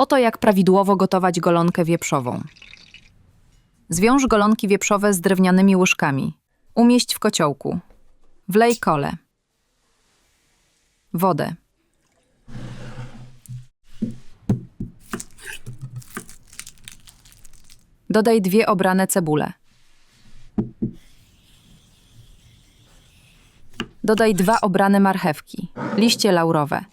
Oto jak prawidłowo gotować golonkę wieprzową. Zwiąż golonki wieprzowe z drewnianymi łyżkami. Umieść w kociołku. Wlej kole. Wodę. Dodaj dwie obrane cebule. Dodaj dwa obrane marchewki, liście laurowe,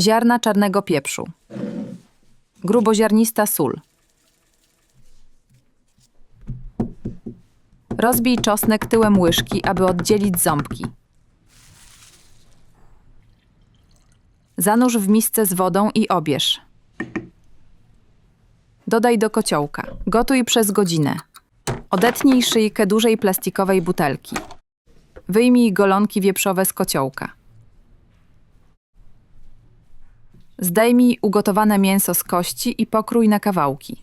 ziarna czarnego pieprzu, gruboziarnista sól. Rozbij czosnek tyłem łyżki, aby oddzielić ząbki. Zanurz w misce z wodą i obierz. Dodaj do kociołka. Gotuj przez godzinę. Odetnij szyjkę dużej plastikowej butelki. Wyjmij golonki wieprzowe z kociołka. Zdejmij ugotowane mięso z kości i pokrój na kawałki.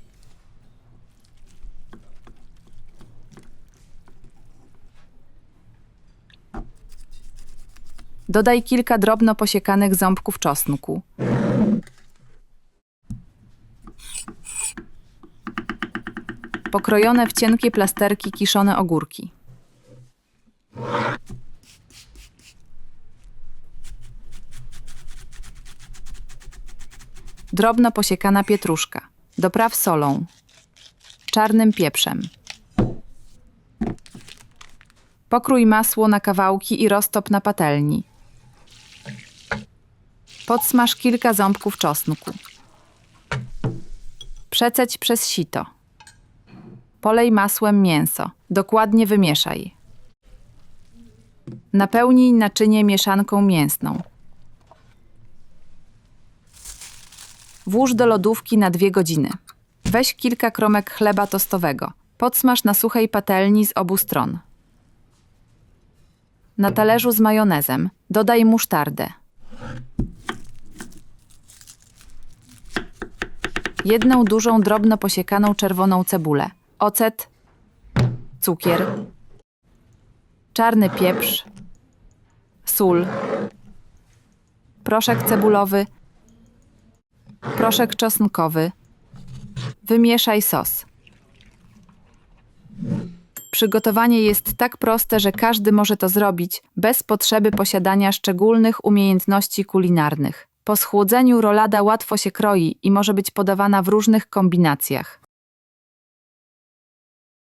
Dodaj kilka drobno posiekanych ząbków czosnku. Pokrojone w cienkie plasterki kiszone ogórki. Drobno posiekana pietruszka. Dopraw solą. Czarnym pieprzem. Pokrój masło na kawałki i roztop na patelni. Podsmaż kilka ząbków czosnku. Przeceć przez sito. Polej masłem mięso. Dokładnie wymieszaj. Napełnij naczynie mieszanką mięsną. Włóż do lodówki na dwie godziny. Weź kilka kromek chleba tostowego. Podsmaż na suchej patelni z obu stron. Na talerzu z majonezem dodaj musztardę. Jedną dużą, drobno posiekaną czerwoną cebulę, ocet, cukier, czarny pieprz, sól, proszek cebulowy, proszek czosnkowy. Wymieszaj sos. Przygotowanie jest tak proste, że każdy może to zrobić bez potrzeby posiadania szczególnych umiejętności kulinarnych. Po schłodzeniu rolada łatwo się kroi i może być podawana w różnych kombinacjach.